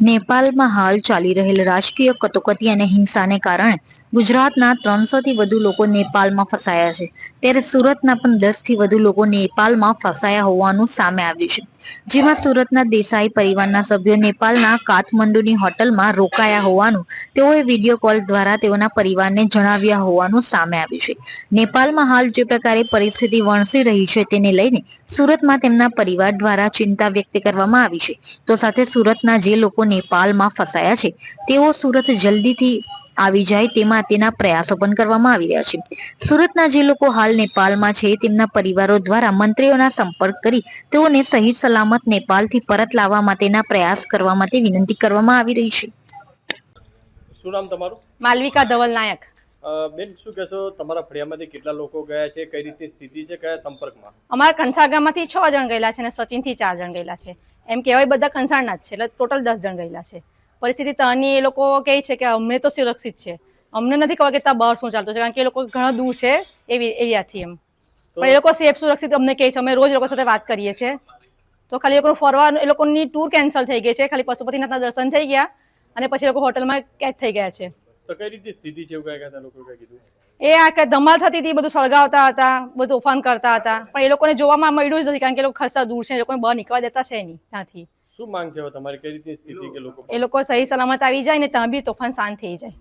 નેપાળમાં હાલ ચાલી રહેલ રાજકીય કટોકટી અને હિંસાને કારણે ગુજરાતના ત્રણસોથી વધુ લોકો નેપાળમાં ફસાયા છે. ત્યારે સુરતના પણ દસથી વધુ લોકો નેપાળમાં ફસાયા હોવાનું સામે આવ્યું છે. જેમાં સુરતના દેસાઈ પરિવારના સભ્યો નેપાળના કાઠમંડુની હોટલમાં રોકાયા હોવાનું તેઓએ વીડિયો કોલ દ્વારા તેઓના પરિવારને જણાવ્યા હોવાનું સામે આવ્યું છે. નેપાળમાં હાલ જે પ્રકારે પરિસ્થિતિ વણસી રહી છે તેને લઈને સુરતમાં તેમના પરિવાર દ્વારા ચિંતા વ્યક્ત કરવામાં આવી છે. તો સાથે સુરતના જે લોકો નેપાળમાં ફસાયા છે. તેઓ સુરત જલ્દીથી આવી જાય તેમાં તેના પ્રયાસો પણ કરવામાં આવી રહ્યા છે. સુરતના જે લોકો હાલ નેપાળમાં છે તેમના પરિવારો દ્વારા મંત્રીઓના સંપર્ક કરી તેઓને સહી સલામત નેપાળથી પરત લાવવા માટેના પ્રયાસ કરવા માટે વિનંતી કરવામાં આવી રહી છે. શું નામ તમારું? માલવિકા ધવલ નાયક. બેન શું કહેશો? તમારા ફળિયામાંથી કેટલા લોકો ગયા છે? કઈ રીતની સ્થિતિ છે? કયા સંપર્કમાં? અમારા કંસાગામમાંથી છ જણ ગયેલા છે અને સચિનથી ચાર જણ ગયેલા છે. એમ કહેવાય બધા કંસારના જ છે. એટલે ટોટલ દસ જણ ગયેલા છે. પરિસ્થિતિ ત્યાંની એ લોકો કહે છે કે અમને તો સુરક્ષિત છે. અમને નથી ખબર કે ત્યાં બહાર શું ચાલતું છે કારણ કે એ લોકો ઘણા દૂર છે એવી એરિયાથી એમ. પણ એ લોકો સેફ સુરક્ષિત અમને કહે છે. અમે રોજ લોકો સાથે વાત કરીએ છીએ. તો ખાલી એ લોકો ફરવા એ લોકોની ટૂર કેન્સલ થઈ ગઈ છે. ખાલી પશુપતિનાથના દર્શન થઈ ગયા અને પછી એ લોકો હોટલમાં કેદ થઈ ગયા છે. તો કઈ રીતની સ્થિતિ છે એવું કઈ કહેતા લોકો કઈ કીધું? એ આ કે ધમાલ થતી હતી બધું સળગાવતા હતા બધું તોફાન કરતા હતા. પણ એ લોકોને જોવામાં મળ્યું જ નથી કારણ કે લોકો ખાસા દૂર છે એ લોકોને બહાર નીકળવા દેતા છે નહીં ત્યાંથી. શું માંગ છે તમારી? કઈ રીતની સ્થિતિ કે લોકો એ લોકો સહી સલામત આવી જાય ને ત્યાં બી તોફાન શાંત થઈ જાય.